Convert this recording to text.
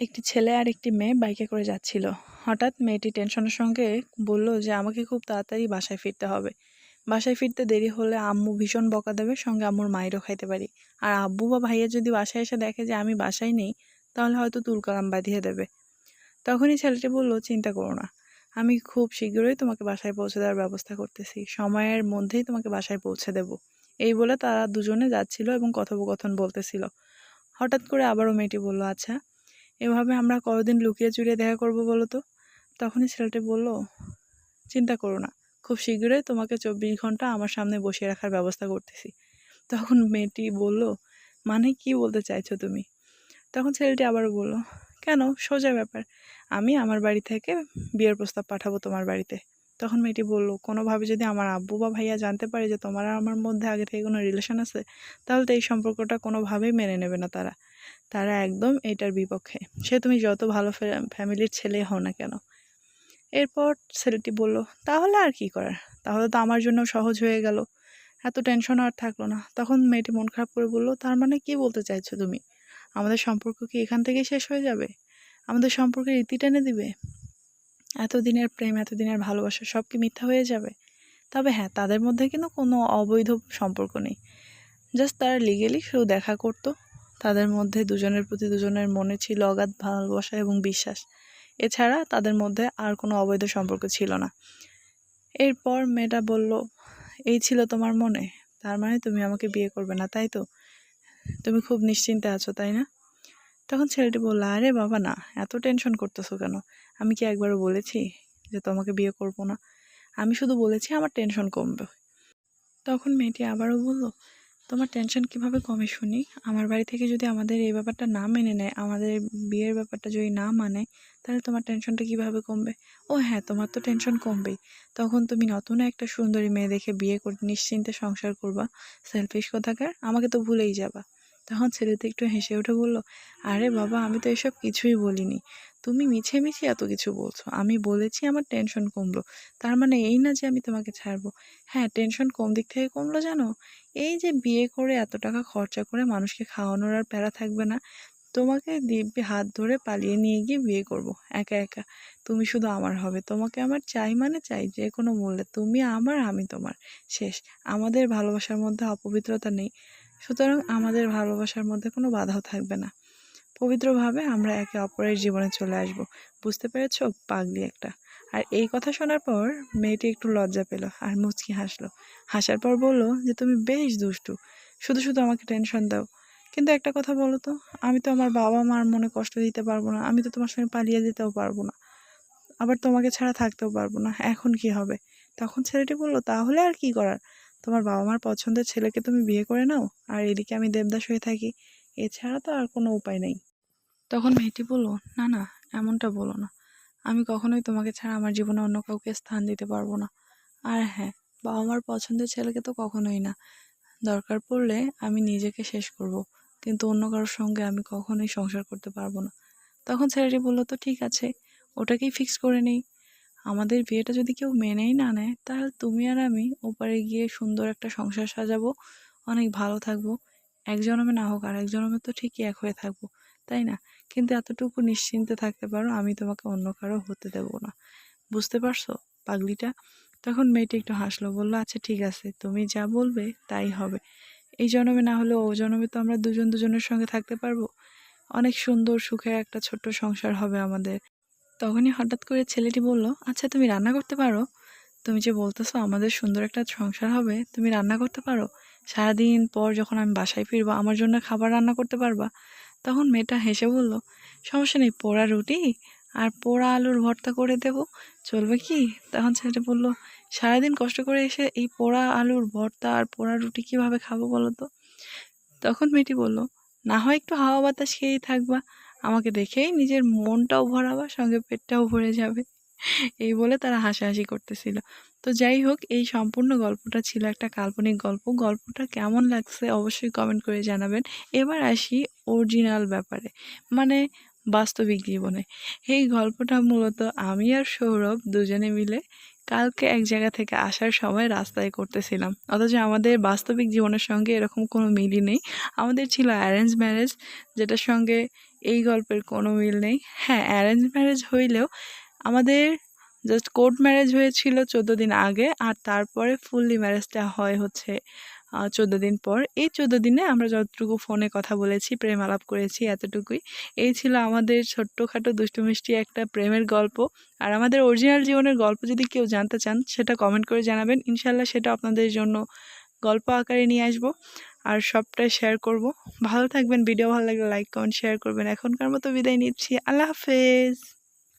একটি ছেলে আর একটি মেয়ে বাইকে করে যাচ্ছিল। হঠাৎ মেয়েটি টেনশনের সঙ্গে বলল যে, আমাকে খুব তাড়াতাড়ি বাসায় ফিরতে হবে। বাসায় ফিরতে দেরি হলে আম্মু ভীষণ বকা দেবে, সঙ্গে আম্মুর মায়েরও খাইতে পারি। আর আব্বু বা ভাইয়া যদি বাসায় এসে দেখে যে আমি বাসায় নেই, তাহলে হয়তো তুলকালাম বাঁধিয়ে দেবে। তখনই ছেলেটি বলল, চিন্তা করো না। আমি খুব শীঘ্রই তোমাকে বাসায় পৌঁছে দেওয়ার ব্যবস্থা করতেছি। সময়ের মধ্যেই তোমাকে বাসায় পৌঁছে দেব। এই বলে তারা দুজনে যাচ্ছিল এবং কথোপকথন বলতেছিল। হঠাৎ করে আবারও মেয়েটি বলল আচ্ছা এভাবে আমরা কতদিন লুকিয়ে চুরিয়ে দেখা করব বলো তো? তখনই ছেলেটি বলল, চিন্তা করো না, খুব শীঘ্রই তোমাকে চব্বিশ ঘণ্টা আমার সামনে বসিয়ে রাখার ব্যবস্থা করতেছি। তখন মেয়েটি বলল মানে কি বলতে চাইছো তুমি? তখন ছেলেটি আবারও বলল, কেন, সোজা ব্যাপার, আমি আমার বাড়ি থেকে বিয়ের প্রস্তাব পাঠাবো তোমার বাড়িতে। তখন মেয়েটি বলল, কোনোভাবে যদি আমার আব্বু বা ভাইয়া জানতে পারে যে তোমার আর আমার মধ্যে আগে থেকে কোনো রিলেশন আছে, তাহলে তো এই সম্পর্কটা কোনোভাবেই মেনে নেবে না তারা। তারা একদম এটার বিপক্ষে। সে তুমি যত ভালো ফ্যামিলির ছেলে হও না কেন। এরপর ছেলেটি বলল, তাহলে আর কি করার? তাহলে তো আমার জন্য সহজ হয়ে গেল। এত টেনশন আর থাকল না। তখন মেয়েটি মন খারাপ করে বলল, তার মানে কি বলতে চাইছো তুমি? আমাদের সম্পর্ক কি এখান থেকেই শেষ হয়ে যাবে? আমাদের সম্পর্কের ইতি টেনে দিবে? এতদিনের প্রেম, এতদিনের ভালোবাসা সব কি মিথ্যা হয়ে যাবে? তবে হ্যাঁ তাদের মধ্যে কিন্তু কোনো অবৈধ সম্পর্ক নেই। জাস্ট তারা লিগেলি শুধু দেখা করতো। তাদের মধ্যে দুজনের প্রতি দুজনের মনে ছিল অগাধ ভালোবাসা এবং বিশ্বাস। এছাড়া তাদের মধ্যে আর কোনো অবৈধ সম্পর্ক ছিল না। এরপর মেয়েটা বলল, এই ছিল তোমার মনে? তার মানে তুমি আমাকে বিয়ে করবে না, তাই তো? তুমি খুব নিশ্চিন্তে আছো, তাই না? তখন ছেলেটি বলল, আরে বাবা না, এত টেনশন করতেছো কেন? আমি কি একবারও বলেছি যে তোমাকে বিয়ে করব না? আমি শুধু বলেছি আমার টেনশন কমবে। তখন মেয়েটি আবারও বলল তোমার টেনশন কীভাবে কমে শুনি? আমার বাড়ি থেকে যদি আমাদের এই ব্যাপারটা না মেনে নেয়, আমাদের বিয়ের ব্যাপারটা যদি না মানে তাহলে তোমার টেনশনটা কীভাবে কমবে? ও হ্যাঁ তোমার তো টেনশন কমবেই। তখন তুমি নতুন একটা সুন্দরী মেয়ে দেখে বিয়ে করে নিশ্চিন্তে সংসার করবা। সেলফিশ কোথাকার, আমাকে তো ভুলেই যাবা। তখন ছেলেতে একটু হেসে উঠে বলল, আরে বাবা, আমি তো এসব কিছুই বলিনি। তুমি মিছে মিছে এত কিছু বলছো। আমি বলেছি আমার টেনশন কমলো। তার মানে এই না যে আমি তোমাকে ছাড়বো। হ্যাঁ টেনশন কোন দিক থেকে কমলো জানো? এই যে বিয়ে করে এত টাকা খরচা করে মানুষকে খাওয়ানোর আর প্যারা থাকবে না। তোমাকে দিব্যি হাত ধরে পালিয়ে নিয়ে গিয়ে বিয়ে করব, একা একা। তুমি শুধু আমার হবে। তোমাকে আমার চাই মানে চাই, যে কোনো মূল্যে। তুমি আমার, আমি তোমার। শেষ। আমাদের ভালোবাসার মধ্যে অপবিত্রতা নেই। সুতরাং আমাদের ভালোবাসার মধ্যে কোনো বাধাও থাকবে না। পবিত্রভাবে আমরা একে অপরের জীবনে চলে আসব। বুঝতে পেরেছ? পাগলি একটা। আর এই কথা শোনার পর মেয়েটি একটু লজ্জা পেল আর মুচকি হাসলো। হাসার পর বলল যে, তুমি বেশ দুষ্টু। শুধু শুধু আমাকে টেনশন দাও। কিন্তু একটা কথা বলো তো, আমি তো আমার বাবা মার মনে কষ্ট দিতে পারব না। আমি তো তোমার সঙ্গে পালিয়ে যেতেও পারব না। আবার তোমাকে ছাড়া থাকতেও পারব না। এখন কি হবে? তখন ছেলেটি বলল, তাহলে আর কি করার? তোমার বাবা মার পছন্দের ছেলেকে তুমি বিয়ে করে নাও, আর এদিকে আমি দেবদাস হয়ে থাকি। এছাড়া তো আর কোনো উপায় নেই। তখন মেয়েটি বলল, না না, এমনটা বলো না। আমি কখনোই তোমাকে ছাড়া আমার জীবনে অন্য কাউকে স্থান দিতে পারব না। আর হ্যাঁ বাবা মার পছন্দের ছেলেকে তো কখনোই না। দরকার পড়লে আমি নিজেকে শেষ করব। কিন্তু অন্য কারোর সঙ্গে আমি কখনোই সংসার করতে পারব না। তখন ছেলেটি বলল, তো ঠিক আছে, ওটাকেই ফিক্স করে নেই। আমাদের বিয়েটা যদি কেউ মেনেই না নেয়, তাহলে তুমি আর আমি ওপারে গিয়ে সুন্দর একটা সংসার সাজাবো, অনেক ভালো থাকব। এক জনমে না হোক আর এক জনমে তো ঠিকই এক হয়ে থাকব, তাই না? কিন্তু এতটুকু নিশ্চিন্তে থাকতে পারো, আমি তোমাকে অন্য কারও হতে দেব না। বুঝতে পারছ পাগলিটা? তখন মেয়েটি একটু হাসলো, বলল আচ্ছা ঠিক আছে, তুমি যা বলবে তাই হবে। এই জন্মে না হলে ও জন্মে তো আমরা দুজন দুজনের সঙ্গে থাকতে পারব? অনেক সুন্দর, সুখের একটা ছোট্ট সংসার হবে আমাদের। তখনই হঠাৎ করে ছেলেটি বলল আচ্ছা তুমি রান্না করতে পারো? তুমি যে বলতেছো আমাদের সুন্দর একটা সংসার হবে, তুমি রান্না করতে পারো? সারাদিন পর যখন আমি বাসায় ফিরবো, আমার জন্য খাবার রান্না করতে পারবা? তখন মেয়েটা হেসে বলল, সমস্যা নেই, পোড়া রুটি আর পোড়া আলুর ভর্তা করে দেব, চলবে কি? তখন ছেলেটা বলল, সারাদিন কষ্ট করে এসে এই পোড়া আলুর ভর্তা আর পোড়া রুটি কীভাবে খাব বলো তো? তখন মেয়েটি বলল, না হয় একটু হাওয়া বাতাস খেয়েই থাকবা আমাকে দেখেই নিজের মনটাও ভরাবা, সঙ্গে পেটটাও ভরে যাবে। এই বলে তারা হাসাহাসি করতেছিল। তো যাই হোক, এই সম্পূর্ণ গল্পটা ছিল একটা কাল্পনিক গল্প। গল্পটা কেমন লাগছে অবশ্যই কমেন্ট করে জানাবেন। এবার আসি অরিজিনাল ব্যাপারে মানে বাস্তবিক জীবনে। এই গল্পটা মূলত আমি আর সৌরভ দুজনে মিলে কালকে এক জায়গা থেকে আসার সময় রাস্তায় করতেছিলাম। অথচ আমাদের বাস্তবিক জীবনের সঙ্গে এরকম কোনো মিলই নেই। আমাদের ছিল অ্যারেঞ্জ ম্যারেজ যেটার সঙ্গে এই গল্পের কোনো মিল নেই। হ্যাঁ অ্যারেঞ্জ ম্যারেজ হইলেও আমাদের জাস্ট কোর্ট ম্যারেজ হয়েছিল চোদ্দ দিন আগে আর তারপরে ফুললি ম্যারেজটা হয় হচ্ছে চোদ্দ দিন পর। এই চোদ্দ দিনে আমরা যতটুকু ফোনে কথা বলেছি, প্রেম আলাপ করেছি এতটুকুই। এই ছিল আমাদের ছোট্টখাটো দুষ্টু মিষ্টি একটা প্রেমের গল্প। আর আমাদের অরিজিনাল জীবনের গল্প যদি কেউ জানতে চান, সেটা কমেন্ট করে জানাবেন। ইনশাল্লাহ সেটা আপনাদের জন্য গল্প আকারে নিয়ে আসব আর সবটা শেয়ার করব। ভালো থাকবেন ভিডিও ভালো লাগলে লাইক কমেন্ট শেয়ার করবেন। এখনকার মতো বিদায় নিচ্ছি। আল্লাহ হাফেজ।